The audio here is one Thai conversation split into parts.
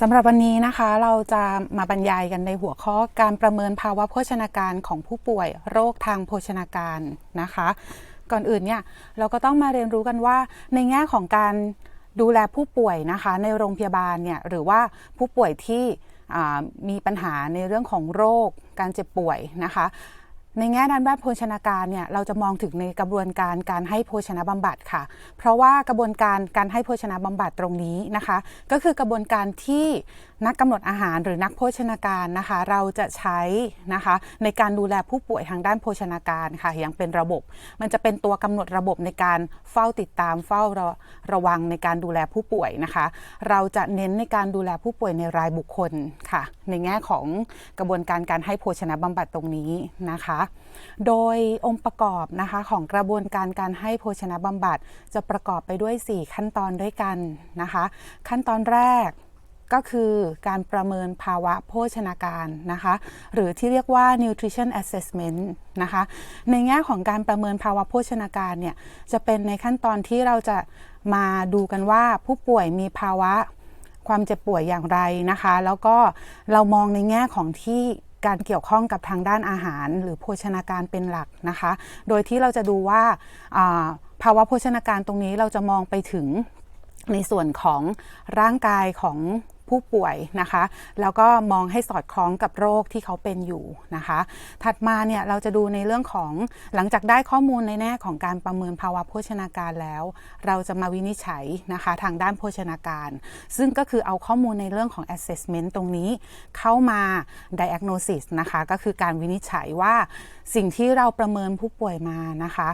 สำหรับวันนี้นะคะเราจะมาบรรยายกันในหัวข้อการประเมินภาวะโภชนาการของผู้ป่วยโรคทางโภชนาการนะคะ ก่อนอื่นเนี่ยเราก็ต้องมาเรียนรู้กันว่าในแง่ของการดูแลผู้ป่วยนะคะ ในโรงพยาบาลเนี่ยหรือว่าผู้ป่วยที่มีปัญหาในเรื่องของโรคการเจ็บป่วยนะคะ ในแง่ด้านด้านโภชนาการเนี่ยเราจะมองถึงในกระบวนการการให้โภชนะบำบัดค่ะ เพราะว่ากระบวนการการให้โภชนะบำบัดตรงนี้นะคะ ก็คือกระบวนการที่นักกำหนดอาหารหรือนักโภชนาการนะคะ เราจะใช้นะคะในการดูแลผู้ป่วยทางด้านโภชนาการค่ะอย่างเป็นระบบ มันจะเป็นตัวกำหนดระบบในการเฝ้าติดตามเฝ้าระระวังในการดูแลผู้ป่วยนะคะ เราจะเน้นในการดูแลผู้ป่วยในรายบุคคลค่ะ ในแง่ของกระบวนการการให้โภชนะบำบัดตรงนี้นะคะ โดยองค์ประกอบนะคะของกระบวนการการให้โภชนะบำบัดจะประกอบไปด้วย 4 ขั้นตอนด้วยกันนะคะ ขั้นตอนแรกก็คือการประเมินภาวะโภชนาการนะคะ หรือที่เรียกว่า nutrition assessment นะคะ ในแง่ของการประเมินภาวะโภชนาการเนี่ย จะเป็นในขั้นตอนที่เราจะมาดูกันว่าผู้ป่วยมีภาวะ ความเจ็บป่วยอย่างไรนะคะ แล้วก็เรามองในแง่ของที่การเกี่ยวข้องกับทางด้านอาหาร หรือโภชนาการเป็นหลักนะคะ โดยที่เราจะดูว่าภาวะโภชนาการตรงนี้เราจะมองไปถึงในส่วนของร่างกายของ ผู้ป่วยนะคะ แล้วก็มองให้สอดคล้องกับโรคที่เขาเป็นอยู่นะคะ ถัดมาเนี่ยเราจะดูในเรื่องของหลังจากได้ข้อมูลในแง่ของการประเมินภาวะโภชนาการแล้ว เราจะมาวินิจฉัยนะคะทางด้านโภชนาการ ซึ่งก็คือเอาข้อมูลในเรื่องของ assessment ตรงนี้ เข้ามา diagnosis นะคะ ก็คือการวินิจฉัยว่าสิ่งที่เราประเมินผู้ป่วยมานะคะ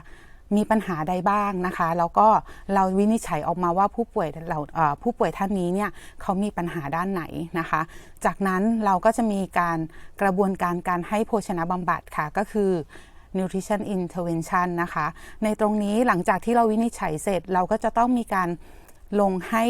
มีปัญหาใดบ้างนะคะ แล้วก็เราวินิจฉัยออกมาว่าผู้ป่วยเราผู้ป่วยท่านนี้เนี่ยเขามีปัญหาด้านไหนนะคะ จากนั้นเราก็จะมีการกระบวนการการให้โภชนะบำบัดค่ะก็คือ nutrition intervention นะคะ ในตรงนี้หลังจากที่เราวินิจฉัยเสร็จเราก็จะต้องมีการลงให้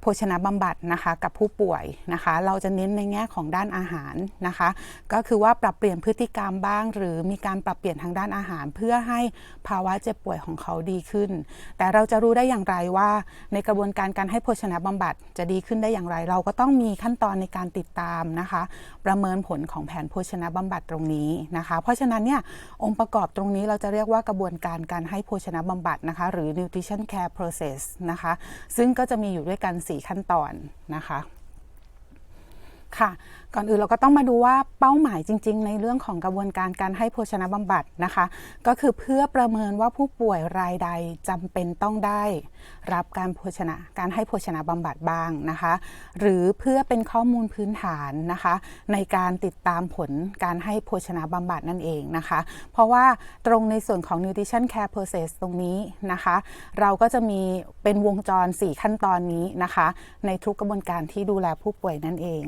โภชนะบำบัดนะคะกับผู้ป่วยนะคะ เราจะเน้นในแง่ของด้านอาหารนะคะ ก็คือว่าปรับเปลี่ยนพฤติกรรมบ้าง หรือมีการปรับเปลี่ยนทางด้านอาหาร เพื่อให้ภาวะเจ็บป่วยของเขาดีขึ้น แต่เราจะรู้ได้อย่างไรว่า ในกระบวนการการให้โภชนะบำบัดจะดีขึ้นได้อย่างไร เราก็ต้องมีขั้นตอนในการติดตามนะคะ ประเมินผลของแผนโภชนะบำบัดตรงนี้นะคะ เพราะฉะนั้นเนี่ยองค์ประกอบตรงนี้เราจะเรียกว่ากระบวนการการให้โภชนะบำบัดนะคะ หรือ nutrition care process นะคะ ซึ่งก็จะมีอยู่ด้วยกัน4 ขั้นตอนนะคะค่ะ ก่อนอื่นเราก็ต้องมาดูว่าเป้าหมายจริง ๆ ในเรื่องของกระบวนการการให้โภชนะบำบัดนะคะ ก็คือเพื่อประเมินว่าผู้ป่วยรายใดจำเป็นต้องได้ รับการโภชนะการให้โภชนะบำบัดบ้างนะคะ หรือเพื่อเป็นข้อมูลพื้นฐานนะคะ ในการติดตามผลการให้โภชนะบำบัดนั่นเองนะคะ เพราะว่าตรงในส่วนของ nutrition care process ตรงนี้นะคะ เราก็จะมีเป็นวงจร 4 ขั้นตอนนี้นะคะ ในทุกกระบวนการที่ดูแลผู้ป่วยนั่นเอง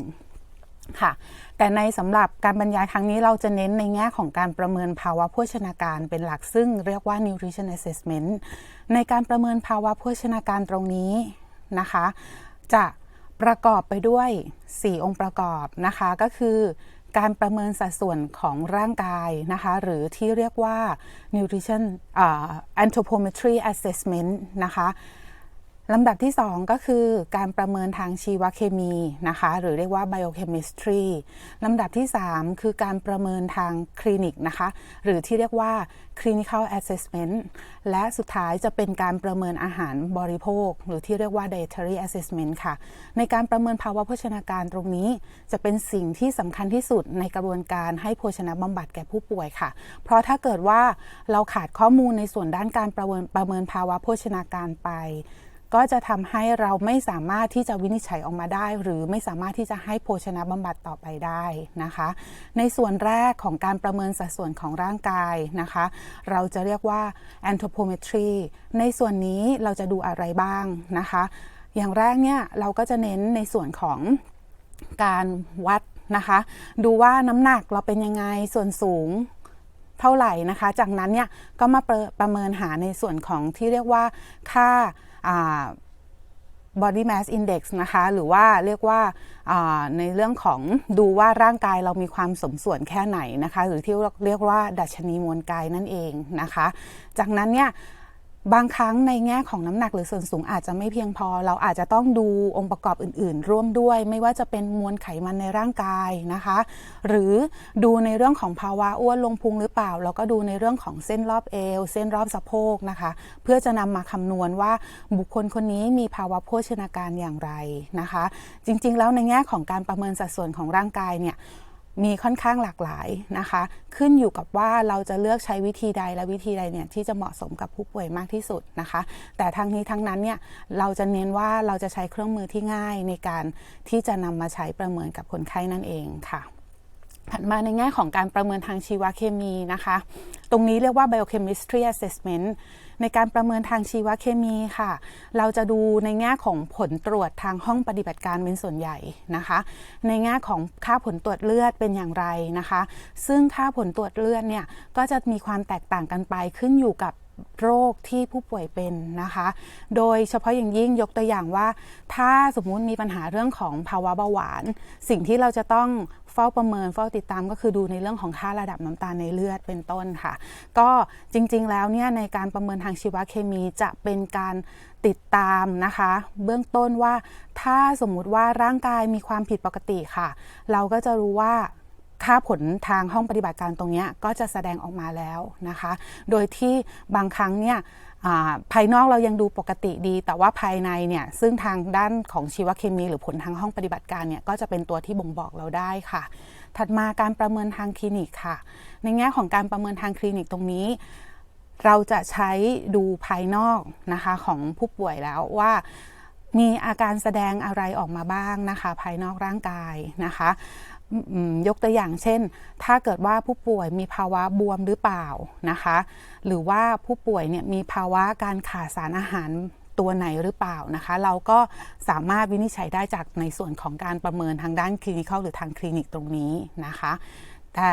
ค่ะ แต่ในสำหรับการบรรยายครั้งนี้เราจะเน้นในแง่ของการประเมินภาวะโภชนาการเป็นหลักซึ่งเรียกว่า nutrition assessment ในการประเมินภาวะโภชนาการตรงนี้นะคะ จะประกอบไปด้วย 4 องค์ประกอบนะคะก็คือการประเมินสัดส่วนของร่างกายนะคะ หรือที่เรียกว่า nutrition อ่า anthropometry assessment นะคะ ลำดับที่ 2 ก็คือการประเมินทางชีวเคมีนะคะ หรือเรียกว่า biochemistry ลำดับที่ 3 คือการประเมินทางคลินิกนะคะ หรือที่เรียกว่า clinical assessment และสุดท้ายจะเป็นการประเมินอาหารบริโภค หรือที่เรียกว่า dietary assessment ค่ะ ในการประเมินภาวะโภชนาการตรงนี้ จะเป็นสิ่งที่สำคัญที่สุดในกระบวนการให้โภชนะบำบัดแก่ผู้ป่วยค่ะ เพราะถ้าเกิดว่าเราขาดข้อมูลในส่วนด้านการประเมินประเมินภาวะโภชนาการไป ก็จะทำให้เราไม่สามารถที่จะวินิจฉัยออกมาได้ หรือไม่สามารถที่จะให้โภชนะบำบัดต่อไปได้นะคะ ในส่วนแรกของการประเมินสัดส่วนของร่างกายนะคะ เราจะเรียกว่า anthropometry ในส่วนนี้เราจะดูอะไรบ้างนะคะ อย่างแรกเนี่ยเราก็จะเน้นในส่วนของการวัดนะคะ ดูว่าน้ำหนักเราเป็นยังไงส่วนสูงเท่าไหร่นะคะ จากนั้นเนี่ยก็มาประประเมินหาในส่วนของที่เรียกว่าค่า body mass index นะคะ หรือว่าเรียกว่าในเรื่องของดูว่าร่างกายเรามีความสมส่วนแค่ไหนนะคะ หรือที่เรียกว่าดัชนีมวลกายนั่นเองนะคะ จากนั้นเนี่ย บางครั้งในแง่ของน้ำหนักหรือส่วนสูงอาจจะไม่เพียงพอ เราอาจจะต้องดูองค์ประกอบอื่น ๆ ร่วมด้วย ไม่ว่าจะเป็นมวลไขมันในร่างกายนะคะ หรือดูในเรื่องของภาวะอ้วนลงพุงหรือเปล่า แล้วก็ดูในเรื่องของเส้นรอบเอว เส้นรอบสะโพกนะคะ เพื่อจะนำมาคำนวณว่าบุคคลคนนี้มีภาวะโภชนาการอย่างไรนะคะ จริง ๆ แล้วในแง่ของการประเมินสัดส่วนของร่างกายเนี่ย มีค่อนข้างหลากหลายนะคะ ขึ้นอยู่กับว่าเราจะเลือกใช้วิธีใดและวิธีใดเนี่ยที่จะเหมาะสมกับผู้ป่วยมากที่สุดนะคะ แต่ทั้งนี้ทั้งนั้นเนี่ยเราจะเน้นว่าเราจะใช้เครื่องมือที่ง่ายในการที่จะนำมาใช้ประเมินกับคนไข้นั่นเองค่ะ ถัดมาในแง่ของการประเมินทางชีวเคมีนะคะ ตรงนี้เรียกว่า biochemistry assessment ในการประเมินทางชีวเคมีค่ะ เราจะดูในแง่ของผลตรวจทางห้องปฏิบัติการเป็นส่วนใหญ่นะคะ ในแง่ของค่าผลตรวจเลือดเป็นอย่างไรนะคะ ซึ่งค่าผลตรวจเลือดเนี่ยก็จะมีความแตกต่างกันไปขึ้นอยู่กับโรคที่ผู้ป่วยเป็นนะคะ โดยเฉพาะอย่างยิ่งยกตัวอย่างว่า ถ้าสมมุติมีปัญหาเรื่องของภาวะเบาหวาน สิ่งที่เราจะต้อง เฝ้าประเมินเฝ้าติดตามก็คือดูในเรื่องของค่าระดับน้ำตาลในเลือดเป็นต้นค่ะ ก็จริงๆแล้วเนี่ยในการประเมินทางชีวเคมีจะเป็นการติดตามนะคะ เบื้องต้นว่าถ้าสมมุติว่าร่างกายมีความผิดปกติค่ะ เราก็จะรู้ว่าค่าผลทางห้องปฏิบัติการตรงนี้ก็จะแสดงออกมาแล้วนะคะ โดยที่บางครั้งเนี่ย ภายนอกเรายังดูปกติดี แต่ว่าภายในเนี่ยซึ่งทางด้านของชีวเคมี หรือผลทางห้องปฏิบัติการเนี่ยก็จะเป็นตัวที่บ่งบอกเราได้ค่ะ ถัดมาการประเมินทางคลินิกค่ะ ในแง่ของการประเมินทางคลินิกตรงนี้ เราจะใช้ดูภายนอกนะคะของผู้ป่วยแล้วว่ามีอาการแสดงอะไรออกมาบ้างนะคะ ภายนอกร่างกายนะคะ ยกตัวอย่างเช่น ถ้าเกิดว่าผู้ป่วยมีภาวะบวมหรือเปล่านะคะ หรือว่าผู้ป่วยเนี่ยมีภาวะการขาดสารอาหารตัวไหนหรือเปล่านะคะ เราก็สามารถวินิจฉัยได้จากในส่วนของการประเมินทางด้านคลินิคหรือทางคลินิกตรงนี้นะคะแต่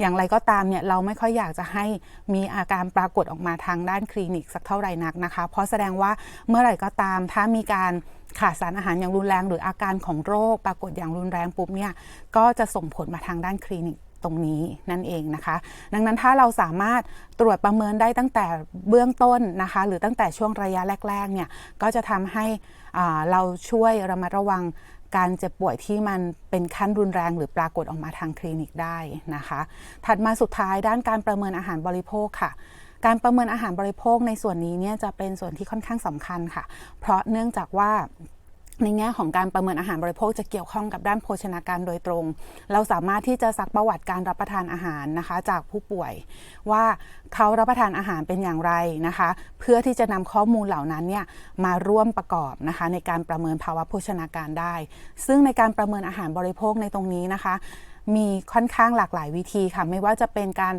อย่างไรก็ตามเนี่ยเราไม่ค่อยอยากจะให้มีอาการปรากฏออกมาทางด้านคลินิกสักเท่าไหร่นักนะคะ เพราะแสดงว่าเมื่อไหร่ก็ตามถ้ามีการ ขาดสารอาหารอย่างรุนแรง หรืออาการของโรคปรากฏอย่างรุนแรงปุ๊บเนี่ยก็จะส่งผลมาทางด้านคลินิกตรงนี้นั่นเองนะคะ ดังนั้นถ้าเราสามารถตรวจประเมินได้ตั้งแต่เบื้องต้นนะคะ หรือตั้งแต่ช่วงระยะแรกๆเนี่ยก็จะทำให้เราช่วยระมัดระวังการเจ็บป่วยที่มันเป็นขั้นรุนแรงหรือปรากฏออกมาทางคลินิกได้นะคะ ถัดมาสุดท้ายด้านการประเมินอาหารบริโภคค่ะ การประเมินอาหารบริโภคในส่วนนี้เนี่ยจะเป็นส่วนที่ค่อนข้างสำคัญค่ะ เพราะเนื่องจากว่าในแง่ของการประเมินอาหารบริโภคจะเกี่ยวข้องกับด้านโภชนาการโดยตรง เราสามารถที่จะซักประวัติการรับประทานอาหารนะคะ จากผู้ป่วย ว่าเขารับประทานอาหารเป็นอย่างไรนะคะ เพื่อที่จะนำข้อมูลเหล่านั้นเนี่ยมาร่วมประกอบนะคะ ในการประเมินภาวะโภชนาการได้ ซึ่งในการประเมินอาหารบริโภคในตรงนี้นะคะมีค่อนข้างหลากหลายวิธีค่ะ ไม่ว่าจะเป็นการ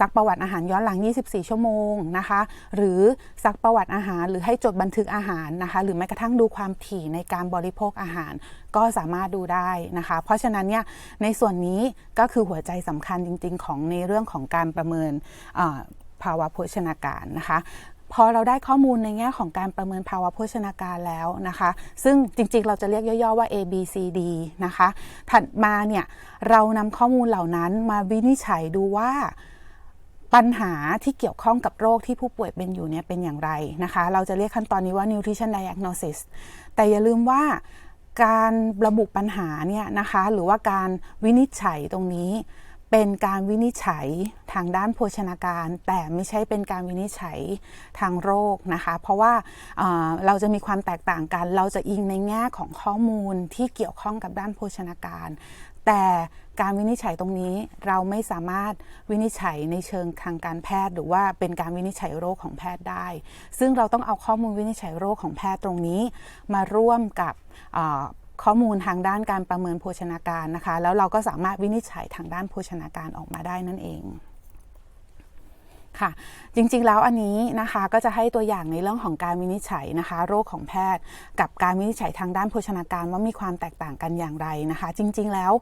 ซักประวัติอาหารย้อนหลัง 24 ชั่วโมงนะคะ หรือซักประวัติอาหาร หรือให้จดบันทึกอาหารนะคะ หรือแม้กระทั่งดูความถี่ในการบริโภคอาหาร ก็สามารถดูได้นะคะ เพราะฉะนั้นเนี่ยในส่วนนี้ก็คือหัวใจสำคัญจริง ๆ ของในเรื่องของการประเมินภาวะโภชนาการนะคะ พอเราได้ข้อมูลในแง่ของการประเมินภาวะโภชนาการแล้วนะคะ ซึ่งจริงๆ เราจะเรียกย่อๆว่า A B C D นะคะ ถัดมาเนี่ยเรานำข้อมูลเหล่านั้นมาวินิจฉัยดูว่าปัญหาที่เกี่ยวข้องกับโรคที่ผู้ป่วยเป็นอยู่เนี่ยเป็นอย่างไรนะคะ เราจะเรียกขั้นตอนนี้ว่า nutrition diagnosis แต่อย่าลืมว่าการระบุปัญหาเนี่ยนะคะ หรือว่าการวินิจฉัยตรงนี้ เป็นการวินิจฉัยทางด้านโภชนาการ แต่ไม่ใช่เป็นการวินิจฉัยทางโรคนะคะ เพราะว่าเเราจะมีความแตกต่างกัน เราจะอิงในแง่ของข้อมูลที่เกี่ยวข้องกับด้านโภชนาการ แต่การวินิจฉัยตรงนี้เราไม่สามารถวินิจฉัยในเชิงทางการแพทย์ หรือว่าเป็นการวินิจฉัยโรคของแพทย์ได้ ซึ่งเราต้องเอาข้อมูลวินิจฉัยโรคของแพทย์ตรงนี้ มาร่วมกับ ข้อมูลทางด้านการประเมินโภชนาการนะคะ แล้วเราก็สามารถวินิจฉัยทางด้านโภชนาการออกมาได้นั่นเองค่ะจริงๆแล้วอันนี้นะคะก็จะให้ตัวอย่างในเรื่องของการวินิจฉัยนะคะ โรคของแพทย์ กับการวินิจฉัยทางด้านโภชนาการว่ามีความแตกต่างกันอย่างไรนะคะ จริงๆแล้ว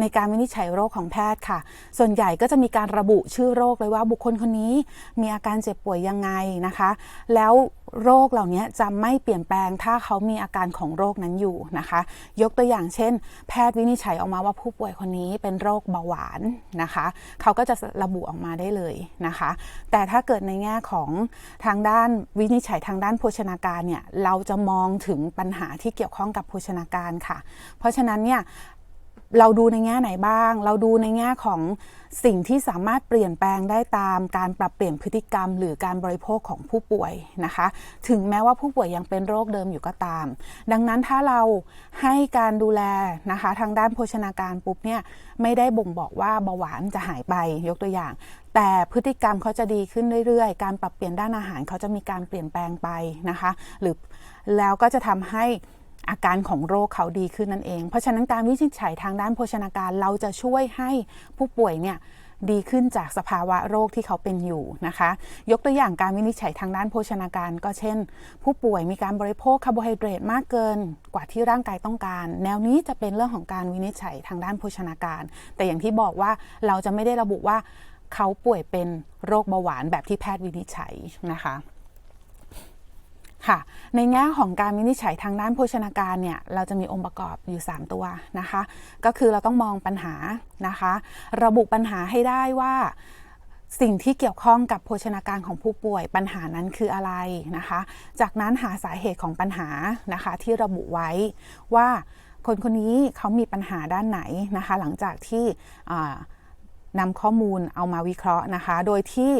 ในการวินิจฉัยโรคของแพทย์ค่ะ ส่วนใหญ่ก็จะมีการระบุชื่อโรคเลยว่าบุคคลคนนี้มีอาการเจ็บป่วยยังไงนะคะ แล้ว โรคเหล่านี้จะไม่เปลี่ยนแปลงถ้าเขามีอาการของโรคนั้นอยู่นะคะ ยกตัวอย่างเช่น แพทย์วินิจฉัยออกมาว่าผู้ป่วยคนนี้เป็นโรคเบาหวานนะคะ เขาก็จะระบุออกมาได้เลยนะคะ แต่ถ้าเกิดในแง่ของทางด้านวินิจฉัยทางด้านโภชนาการเนี่ยเราจะมองถึงปัญหาที่เกี่ยวข้องกับโภชนาการค่ะ เพราะฉะนั้นเนี่ย เราดูในแง่ไหนบ้าง เราดูในแง่ของสิ่งที่สามารถเปลี่ยนแปลงได้ตามการปรับเปลี่ยนพฤติกรรม หรือการบริโภคของผู้ป่วยนะคะ ถึงแม้ว่าผู้ป่วยยังเป็นโรคเดิมอยู่ก็ตาม ดังนั้นถ้าเราให้การดูแลนะคะทางด้านโภชนาการปุ๊บเนี่ยไม่ได้บ่งบอกว่าเบาหวานจะหายไปยกตัวอย่าง แต่พฤติกรรมเขาจะดีขึ้นเรื่อยๆ การปรับเปลี่ยนด้านอาหารเขาจะมีการเปลี่ยนแปลงไปนะคะ หรือแล้วก็จะทำให้ อาการของโรคเขาดีขึ้นนั่นเอง เพราะฉะนั้นการวินิจฉัยทางด้านโภชนาการเราจะช่วยให้ผู้ป่วยเนี่ยดีขึ้นจากสภาวะโรคที่เขาเป็นอยู่นะคะ ยกตัวอย่างการวินิจฉัยทางด้านโภชนาการ ก็เช่น ผู้ป่วยมีการบริโภคคาร์โบไฮเดรตมากเกินกว่าที่ร่างกายต้องการ แนวนี้จะเป็นเรื่องของการวินิจฉัยทางด้านโภชนาการ แต่อย่างที่บอกว่าเราจะไม่ได้ระบุว่าเขาป่วยเป็นโรคเบาหวานแบบที่แพทย์วินิจฉัยนะคะ ค่ะ ในแง่ของการวินิจฉัยทางด้านโภชนาการเนี่ยเราจะมีองค์ประกอบอยู่ 3 ตัวนะคะ ก็คือเราต้องมองปัญหานะคะ ระบุปัญหาให้ได้ว่าสิ่งที่เกี่ยวข้องกับโภชนาการของผู้ป่วยปัญหานั้นคืออะไรนะคะ จากนั้นหาสาเหตุของปัญหานะคะที่ระบุไว้ว่าคนคนนี้เขามีปัญหาด้านไหนนะคะ หลังจากที่นำข้อมูลเอามาวิเคราะห์นะคะ โดยที่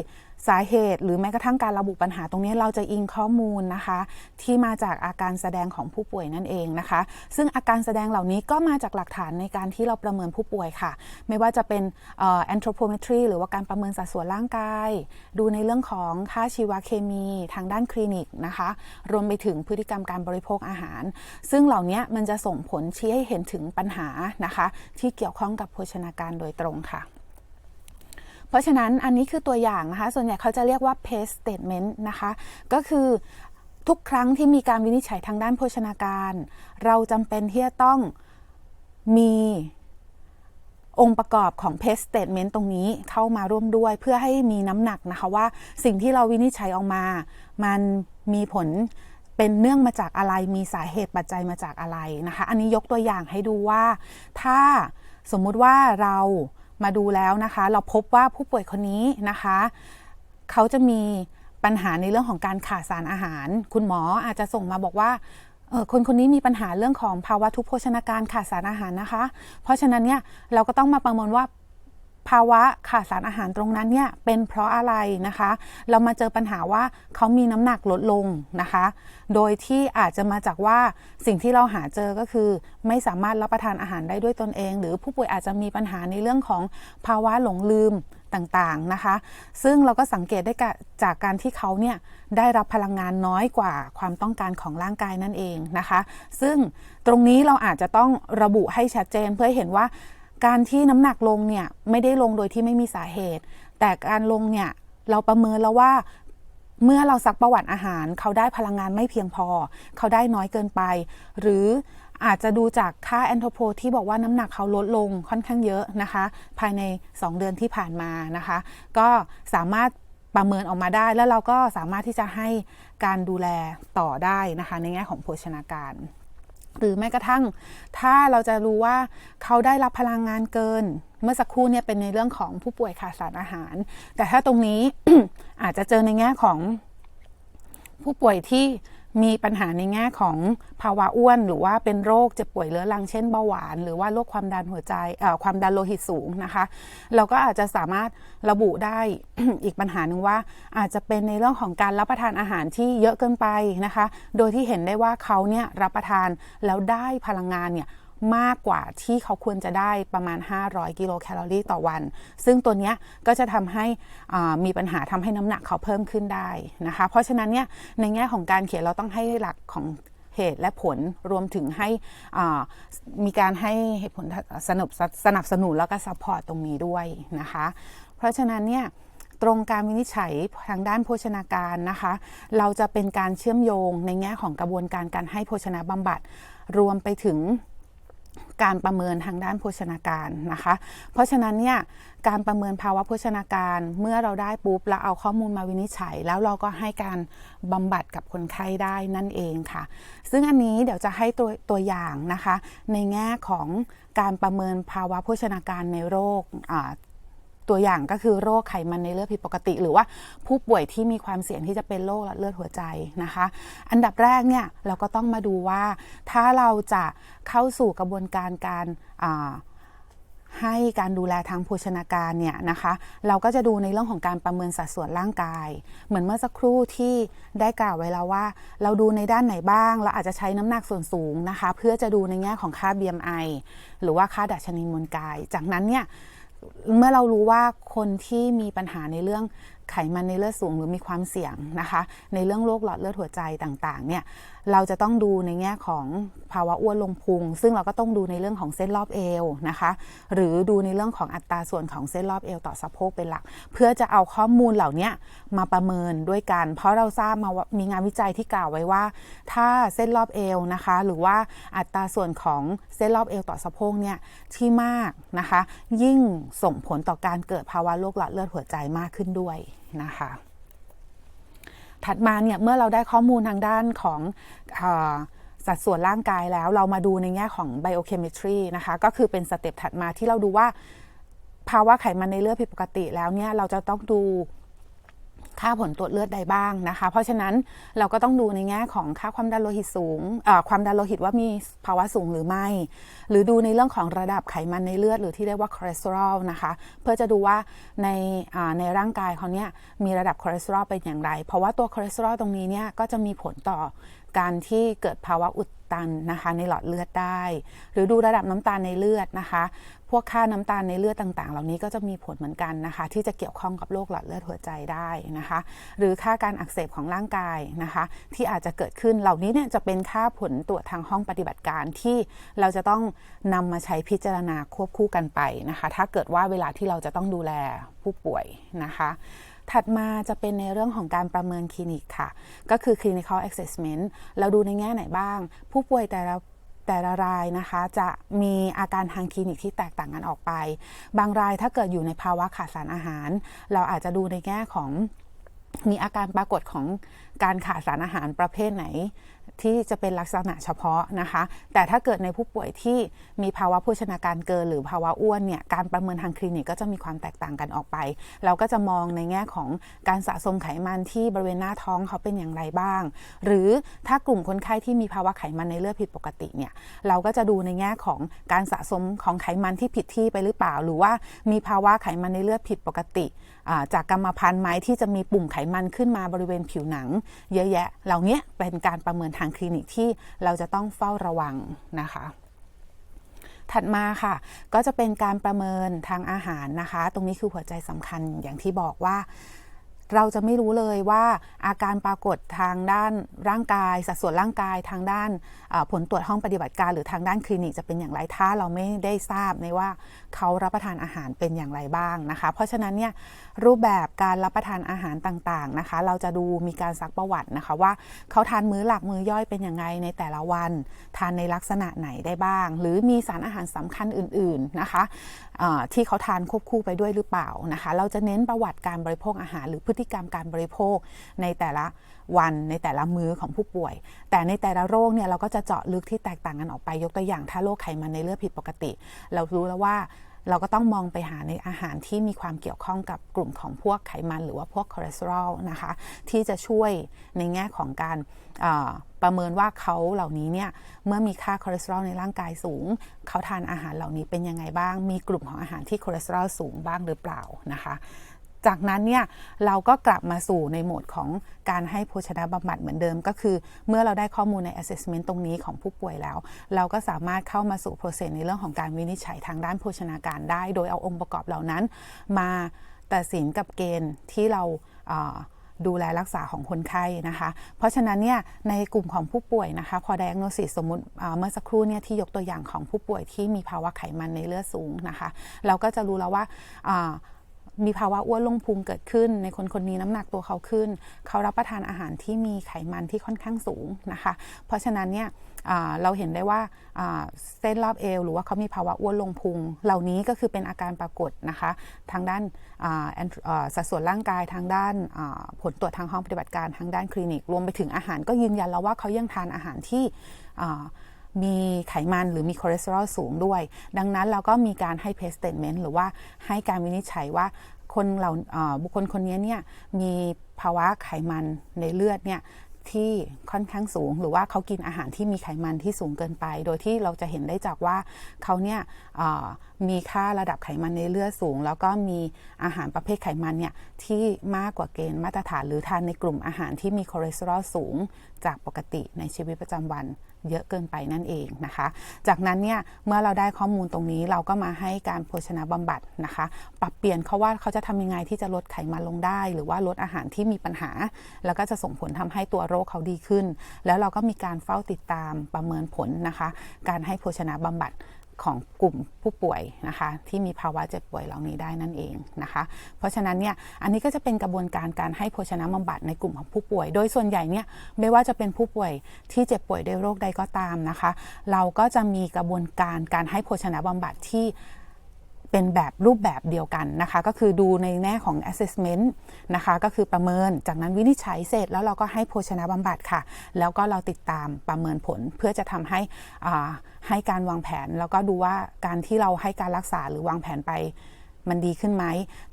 สาเหตุ หรือแม้กระทั่งการระบุปัญหาตรงนี้เราจะอิงข้อมูลนะคะ ที่มาจากอาการแสดงของผู้ป่วยนั่นเองนะคะ ซึ่งอาการแสดงเหล่านี้ก็มาจากหลักฐานในการที่เราประเมินผู้ป่วยค่ะ ไม่ว่าจะเป็นแอนโทรโพเมตรีหรือว่าการประเมินสัดส่วนร่างกาย ดูในเรื่องของค่าชีวเคมีทางด้านคลินิกนะคะ รวมไปถึงพฤติกรรมการบริโภคอาหาร ซึ่งเหล่านี้มันจะส่งผลชี้ให้เห็นถึงปัญหานะคะ ที่เกี่ยวข้องกับโภชนาการโดยตรงค่ะ เพราะฉะนั้นอันนี้คือตัวอย่างนะคะ ส่วนใหญ่เขาจะเรียกว่า PACE statement นะคะ ก็คือทุกครั้งที่มีการวินิจฉัยทางด้านโภชนาการ เราจำเป็นที่จะต้องมีองค์ประกอบของ PACE statement ตรงนี้เข้ามาร่วมด้วยเพื่อให้มีน้ำหนักนะคะว่าสิ่งที่เราวินิจฉัยออกมา มันมีผลเป็นเนื่องมาจากอะไรมีสาเหตุปัจจัยมาจากอะไรนะคะ อันนี้ยกตัวอย่างให้ดูว่า ถ้าสมมุติว่าเรา มาดูแล้วนะคะ เราพบว่าผู้ป่วยคนนี้นะคะ เขาจะมีปัญหาในเรื่องของการขาดสารอาหาร คุณหมออาจจะส่งมาบอกว่าคนคนนี้มีปัญหาเรื่องของภาวะทุพโภชนาการขาดสารอาหารนะคะ เพราะฉะนั้นเนี่ยเราก็ต้องมาประเมินว่า ภาวะขาดสารอาหารตรงนั้นเนี่ยเป็นเพราะอะไรนะคะ เรามาเจอปัญหาว่าเขามีน้ำหนักลดลงนะคะ โดยที่อาจจะมาจากว่าสิ่งที่เราหาเจอก็คือ ไม่สามารถรับประทานอาหารได้ด้วยตนเอง หรือผู้ป่วยอาจจะมีปัญหาในเรื่องของภาวะหลงลืมต่างๆนะคะ ซึ่งเราก็สังเกตได้จากการที่เขาเนี่ยได้รับพลังงานน้อยกว่าความต้องการของร่างกายนั่นเองนะคะ ซึ่งตรงนี้เราอาจจะต้องระบุให้ชัดเจนเพื่อเห็นว่า การที่น้ำหนักลงเนี่ยไม่ได้ลงโดยที่ไม่มีสาเหตุ แต่การลงเนี่ยเราประเมินแล้วว่าเมื่อเราซักประวัติอาหาร เขาได้พลังงานไม่เพียงพอ เขาได้น้อยเกินไป หรืออาจจะดูจากค่าแอนโทโพที่บอกว่าน้ำหนักเขาลดลงค่อนข้างเยอะนะคะ ภายใน 2 เดือนที่ผ่านมานะคะ ก็สามารถประเมินออกมาได้แล้วเราก็สามารถที่จะให้การดูแลต่อได้นะคะ ในแง่ของโภชนาการ หรือแม้กระทั่งถ้าเราจะรู้ว่าเขาได้รับพลังงานเกิน เมื่อสักครู่เนี่ยเป็นในเรื่องของผู้ป่วยขาดสารอาหาร แต่ถ้าตรงนี้อาจจะเจอในแง่ของผู้ป่วยที่ มีปัญหาในแง่ของภาวะอ้วน หรือว่าเป็นโรคเจ็บป่วยเรื้อรังเช่นเบาหวาน หรือว่าโรคความดันหัวใจความดันโลหิตสูงนะคะ เราก็อาจจะสามารถระบุได้อีกปัญหาหนึ่งว่า อาจจะเป็นในเรื่องของการรับประทานอาหารที่เยอะเกินไปนะคะ โดยที่เห็นได้ว่าเขาเนี่ยรับประทานแล้วได้พลังงานเนี่ย มากกว่าที่เขาควรจะได้ประมาณ 500 กิโลแคลอรี่ต่อวัน ซึ่งตัวนี้ก็จะทำให้มีปัญหาทำให้น้ำหนักเขาเพิ่มขึ้นได้นะคะ เพราะฉะนั้นเนี่ยในแง่ของการเขียนเราต้องให้หลักของเหตุและผลรวมถึงให้มีการให้เหตุผลสนับสนับสนุนแล้วก็ซัพพอร์ตตรงนี้ด้วยนะคะ เพราะฉะนั้นเนี่ยตรงการวินิจฉัยทางด้านโภชนาการนะคะ เราจะเป็นการเชื่อมโยงในแง่ของกระบวนการการให้โภชนาบำบัด รวมไปถึง การประเมินทางด้านโภชนาการนะคะ เพราะฉะนั้นเนี่ยการประเมินภาวะโภชนาการเมื่อเราได้ปุ๊บแล้วเอาข้อมูลมาวินิจฉัย แล้วเราก็ให้การบำบัดกับคนไข้ได้นั่นเองค่ะ ซึ่งอันนี้เดี๋ยวจะให้ตัวตัวอย่างนะคะ ในแง่ของการประเมินภาวะโภชนาการในโรค ตัวอย่างก็คือโรคไขมันในเลือดผิดปกติ หรือว่าผู้ป่วยที่มีความเสี่ยงที่จะเป็นโรคหลอดเลือดหัวใจนะคะ อันดับแรกเนี่ยเราก็ต้องมาดูว่าถ้าเราจะเข้าสู่กระบวนการการให้การดูแลทางโภชนาการเนี่ยนะคะ เราก็จะดูในเรื่องของการประเมินสัดส่วนร่างกาย เหมือนเมื่อสักครู่ที่ได้กล่าวไว้แล้วว่า เราดูในด้านไหนบ้าง เราอาจจะใช้น้ำหนักส่วนสูงนะคะ เพื่อจะดูในแง่ของค่า BMI หรือว่าค่าดัชนีมวลกาย จากนั้นเนี่ย เมื่อเรารู้ว่าคนที่มีปัญหาในเรื่องไขมันในเลือดสูงหรือมีความเสี่ยงนะคะ ในเรื่องโรคหลอดเลือดหัวใจต่างๆเนี่ย เราจะต้องดูในแง่ของภาวะอ้วนลงพุง ซึ่งเราก็ต้องดูในเรื่องของเส้นรอบเอวนะคะ หรือดูในเรื่องของอัตราส่วนของเส้นรอบเอวต่อสะโพกเป็นหลัก เพื่อจะเอาข้อมูลเหล่านี้มาประเมินด้วยกัน เพราะเราทราบมาว่ามีงานวิจัยที่กล่าวไว้ว่า ถ้าเส้นรอบเอวนะคะ หรือว่าอัตราส่วนของเส้นรอบเอวต่อสะโพกเนี่ยที่มากนะคะ ยิ่งส่งผลต่อการเกิดภาวะโรคหลอดเลือดหัวใจมากขึ้นด้วยนะคะ ถัดมาเนี่ยเมื่อเราได้ข้อมูลทางด้านของอสัดส่วนร่างกายแล้วเรามาดูในแง่ของ biochemistry นะคะ ก็คือเป็นสเต็ปถัดมาที่เราดูว่าภาวะไขมันในเลือดผิดปกติแล้วเนี่ยเราจะต้องดู ค่าผลตรวจเลือดใดบ้างนะคะ เพราะฉะนั้นเราก็ต้องดูในแง่ของค่าความดันโลหิตสูง ความดันโลหิตว่ามีภาวะสูงหรือไม่ หรือดูในเรื่องของระดับไขมันในเลือด หรือที่เรียกว่าคอเลสเตอรอลนะคะ เพื่อจะดูว่าในในร่างกายเขาเนี่ยมีระดับคอเลสเตอรอลเป็นอย่างไร เพราะว่าตัวคอเลสเตอรอลตรงนี้เนี่ยก็จะมีผลต่อ การที่เกิดภาวะอุดตันนะคะในหลอดเลือดได้ หรือดูระดับน้ำตาลในเลือดนะคะ พวกค่าน้ำตาลในเลือดต่าง ๆ เหล่านี้ก็จะมีผลเหมือนกันนะคะ ที่จะเกี่ยวข้องกับโรคหลอดเลือดหัวใจได้นะคะ หรือค่าการอักเสบของร่างกายนะคะ ที่อาจจะเกิดขึ้นเหล่านี้เนี่ยจะเป็นค่าผลตรวจทางห้องปฏิบัติการที่เราจะต้องนำมาใช้พิจารณาควบคู่กันไปนะคะ ถ้าเกิดว่าเวลาที่เราจะต้องดูแลผู้ป่วยนะคะ ถัดมาจะเป็นในเรื่องของการประเมินคลินิกค่ะ ก็คือ clinical assessment เราดูในแง่ไหนบ้าง ผู้ป่วยแต่ละแต่ละรายนะคะจะมีอาการทางคลินิกที่แตกต่างกันออกไป บางรายถ้าเกิดอยู่ในภาวะขาดสารอาหาร เราอาจจะดูในแง่ของมีอาการปรากฏของการขาดสารอาหารประเภทไหน ที่จะเป็นลักษณะเฉพาะนะคะ แต่ถ้าเกิดในผู้ป่วยที่มีภาวะโภชนาการเกิน หรือภาวะอ้วนเนี่ยการประเมินทางคลินิกก็จะมีความแตกต่างกันออกไป เราก็จะมองในแง่ของการสะสมไขมันที่บริเวณหน้าท้องเขาเป็นอย่างไรบ้าง หรือถ้ากลุ่มคนไข้ที่มีภาวะไขมันในเลือดผิดปกติเนี่ยเราก็จะดูในแง่ของการสะสมของไขมันที่ผิดที่ไปหรือเปล่า หรือว่ามีภาวะไขมันในเลือดผิดปกติจากกรรมพันธุ์ไหมที่จะมีปุ่มไขมันขึ้นมาบริเวณผิวหนัง เยอะแยะ เหล่านี้เป็นการประเมินทางคลินิกที่เราจะต้องเฝ้าระวังนะคะถัดมาค่ะ ก็จะเป็นการประเมินทางอาหารนะคะ ตรงนี้คือหัวใจสำคัญอย่างที่บอกว่า เราจะไม่รู้เลยว่าอาการปรากฏทางด้านร่างกาย สัดส่วนร่างกายทางด้านผลตรวจห้องปฏิบัติการ หรือทางด้านคลินิกจะเป็นอย่างไรถ้าเราไม่ได้ทราบในว่าเขารับประทานอาหารเป็นอย่างไรบ้างนะคะ เพราะฉะนั้นเนี่ยรูปแบบการรับประทานอาหารต่างๆนะคะ เราจะดูมีการซักประวัตินะคะว่าเขาทานมื้อหลักมื้อย่อยเป็นอย่างไรในแต่ละวัน ทานในลักษณะไหนได้บ้าง หรือมีสารอาหารสำคัญอื่น ๆนะคะ ที่เขาทานควบคู่ไปด้วยหรือเปล่านะคะ เราจะเน้นประวัติการบริโภคอาหาร หรือพฤติกรรมการบริโภคในแต่ละวันในแต่ละมื้อของผู้ป่วย แต่ในแต่ละโรคเนี่ยเราก็จะเจาะลึกที่แตกต่างกันออกไปยกตัวอย่างถ้าโรคไขมันในเลือดผิดปกติ เรารู้แล้วว่า เราก็ต้องมองไปหาในอาหารที่มีความเกี่ยวข้องกับกลุ่มของพวกไขมันหรือว่าพวกคอเลสเตอรอลนะคะที่จะช่วยในแง่ของการประเมินว่าเขาเหล่านี้เนี่ยเมื่อมีค่าคอเลสเตอรอลในร่างกายสูง เขาทานอาหารเหล่านี้เป็นยังไงบ้าง มีกลุ่มของอาหารที่คอเลสเตอรอลสูงบ้างหรือเปล่านะคะ จากนั้นเนี่ยเราก็กลับมาสู่ในโหมดของการให้โภชนาบำบัดเหมือนเดิม ก็คือเมื่อเราได้ข้อมูลใน assessment ตรงนี้ของผู้ป่วยแล้ว เราก็สามารถเข้ามาสู่ process ในเรื่องของการวินิจฉัยทางด้านโภชนาการได้ โดยเอาองค์ประกอบเหล่านั้น มาตัดสินกับเกณฑ์ที่เราดูแลรักษาของคนไข้นะคะ เพราะฉะนั้นเนี่ยในกลุ่มของผู้ป่วยนะคะ พอ diagnosis สมมุติเมื่อสักครู่เนี่ยที่ยกตัวอย่างของผู้ป่วยที่มีภาวะไขมันในเลือดสูงนะคะ เราก็จะรู้แล้วว่า มีภาวะอ้วนลงพุงเกิดขึ้น ในคนคนนี้น้ำหนักตัวเขาขึ้น เขารับประทานอาหารที่มีไขมันที่ค่อนข้างสูงนะคะ เพราะฉะนั้นเนี่ยเราเห็นได้ว่าเส้นรอบเอวหรือว่าเขามีภาวะอ้วนลงพุง เหล่านี้ก็คือเป็นอาการปรากฏนะคะ ทางด้านสัดส่วนร่างกายทางด้านผลตรวจทางห้องปฏิบัติการทางด้านคลินิก รวมไปถึงอาหารก็ยืนยันแล้วว่าเขายังทานอาหารที่ มีไขมันหรือมีคอเลสเตอรอลสูงด้วย ดังนั้นเราก็มีการให้เพสเตนเมนต์หรือว่าให้การวินิจฉัยว่าคนเราบุคคลคนนี้เนี่ยมีภาวะไขมันในเลือดเนี่ยที่ค่อนข้างสูง หรือว่าเขากินอาหารที่มีไขมันที่สูงเกินไป โดยที่เราจะเห็นได้จากว่าเขาเนี่ยมีค่าระดับไขมันในเลือดสูง แล้วก็มีอาหารประเภทไขมันเนี่ยที่มากกว่าเกณฑ์มาตรฐาน หรือทานในกลุ่มอาหารที่มีคอเลสเตอรอลสูงจากปกติในชีวิตประจำวัน เยอะเกินไปนั่นเองนะคะ จากนั้นเนี่ยเมื่อเราได้ข้อมูลตรงนี้เราก็มาให้การโภชนาบำบัดนะคะ ปรับเปลี่ยนเขาว่าเขาจะทำยังไงที่จะลดไขมันลงได้ หรือว่าลดอาหารที่มีปัญหา แล้วก็จะส่งผลทำให้ตัวโรคเขาดีขึ้น แล้วเราก็มีการเฝ้าติดตามประเมินผลนะคะ การให้โภชนาบำบัด ของกลุ่มผู้ป่วยนะคะที่มีภาวะเจ็บป่วยเหล่านี้ได้นั่นเองนะคะ เพราะฉะนั้นเนี่ยอันนี้ก็จะเป็นกระบวนการการให้โภชนะบำบัดในกลุ่มของผู้ป่วย โดยส่วนใหญ่เนี่ยไม่ว่าจะเป็นผู้ป่วยที่เจ็บป่วยด้วยโรคใดก็ตามนะคะ เราก็จะมีกระบวนการการให้โภชนะบำบัดที่ เป็นแบบรูปแบบเดียวกันนะคะ ก็คือดูในแง่ของ assessment นะคะ ก็คือประเมิน จากนั้นวินิจฉัยเสร็จแล้วเราก็ให้โภชนาบำบัดค่ะ แล้วก็เราติดตามประเมินผลเพื่อจะทำให้อ่าให้การวางแผน แล้วก็ดูว่าการที่เราให้การรักษาหรือวางแผนไปมันดีขึ้นไหม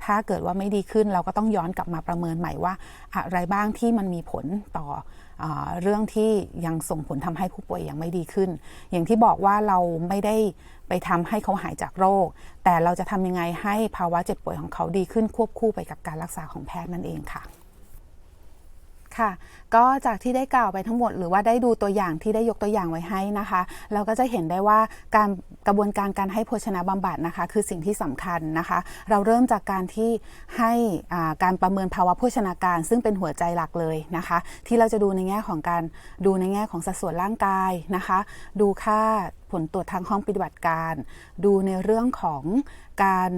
ถ้าเกิดว่าไม่ดีขึ้นเราก็ต้องย้อนกลับมาประเมินใหม่ว่า อะไรบ้างที่มันมีผลต่ออเรื่องที่ยังส่งผลทำให้ผู้ป่วยยังไม่ดีขึ้น อย่างที่บอกว่าเราไม่ได้ ไปทำให้เขาหายจากโรค แต่เราจะทำยังไงให้ภาวะเจ็บป่วยของเขาดีขึ้นควบคู่ไปกับการรักษาของแพทย์นั่นเองค่ะ ค่ะ ก็จากที่ได้กล่าวไปทั้งหมด หรือว่าได้ดูตัวอย่างที่ได้ยกตัวอย่างไว้ให้นะคะ เราก็จะเห็นได้ว่าการกระบวนการการให้โภชนาบำบัดนะคะ คือสิ่งที่สำคัญนะคะ เราเริ่มจากการที่ให้การประเมินภาวะโภชนาการ ซึ่งเป็นหัวใจหลักเลยนะคะ ที่เราจะดูในแง่ของการดูในแง่ของสัดส่วนร่างกายนะคะ ดูค่าผลตรวจทางห้องปฏิบัติการ ดูในเรื่องของ การ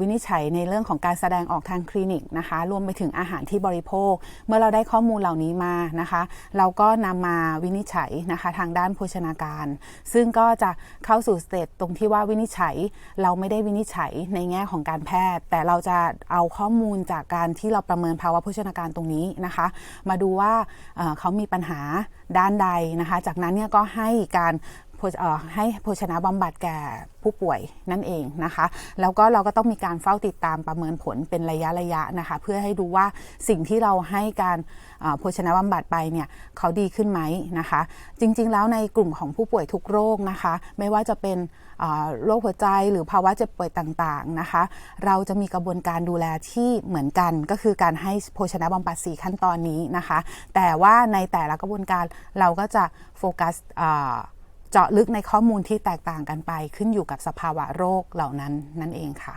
วินิจฉัยในเรื่องของการแสดงออกทางคลินิกนะคะ รวมไปถึงอาหารที่บริโภค เมื่อเราได้ข้อมูลเหล่านี้มานะคะ เราก็นำมาวินิจฉัยนะคะทางด้านโภชนาการ ซึ่งก็จะเข้าสู่สเตจตรงที่ว่าวินิจฉัยเราไม่ได้วินิจฉัยในแง่ของการแพทย์ แต่เราจะเอาข้อมูลจากการที่เราประเมินภาวะโภชนาการตรงนี้นะคะ มาดูว่าเขามีปัญหาด้านใดนะคะ จากนั้นเนี่ยก็ให้การ ให้โภชนาบำบัดแก่ผู้ป่วยนั่นเองนะคะ แล้วก็เราก็ต้องมีการเฝ้าติดตามประเมินผลเป็นระยะระยะนะคะ เพื่อให้ดูว่าสิ่งที่เราให้การโภชนาบำบัดไปเนี่ยเขาดีขึ้นไหมนะคะ จริงๆแล้วในกลุ่มของผู้ป่วยทุกโรคนะคะ ไม่ว่าจะเป็นโรคหัวใจหรือภาวะเจ็บป่วยต่างๆนะคะ เราจะมีกระบวนการดูแลที่เหมือนกัน ก็คือการให้โภชนาบำบัด4ขั้นตอนนี้นะคะ แต่ว่าในแต่ละกระบวนการเราก็จะโฟกัส เจาะลึกในข้อมูลที่แตกต่างกันไป ขึ้นอยู่กับสภาวะโรคเหล่านั้นนั่นเองค่ะ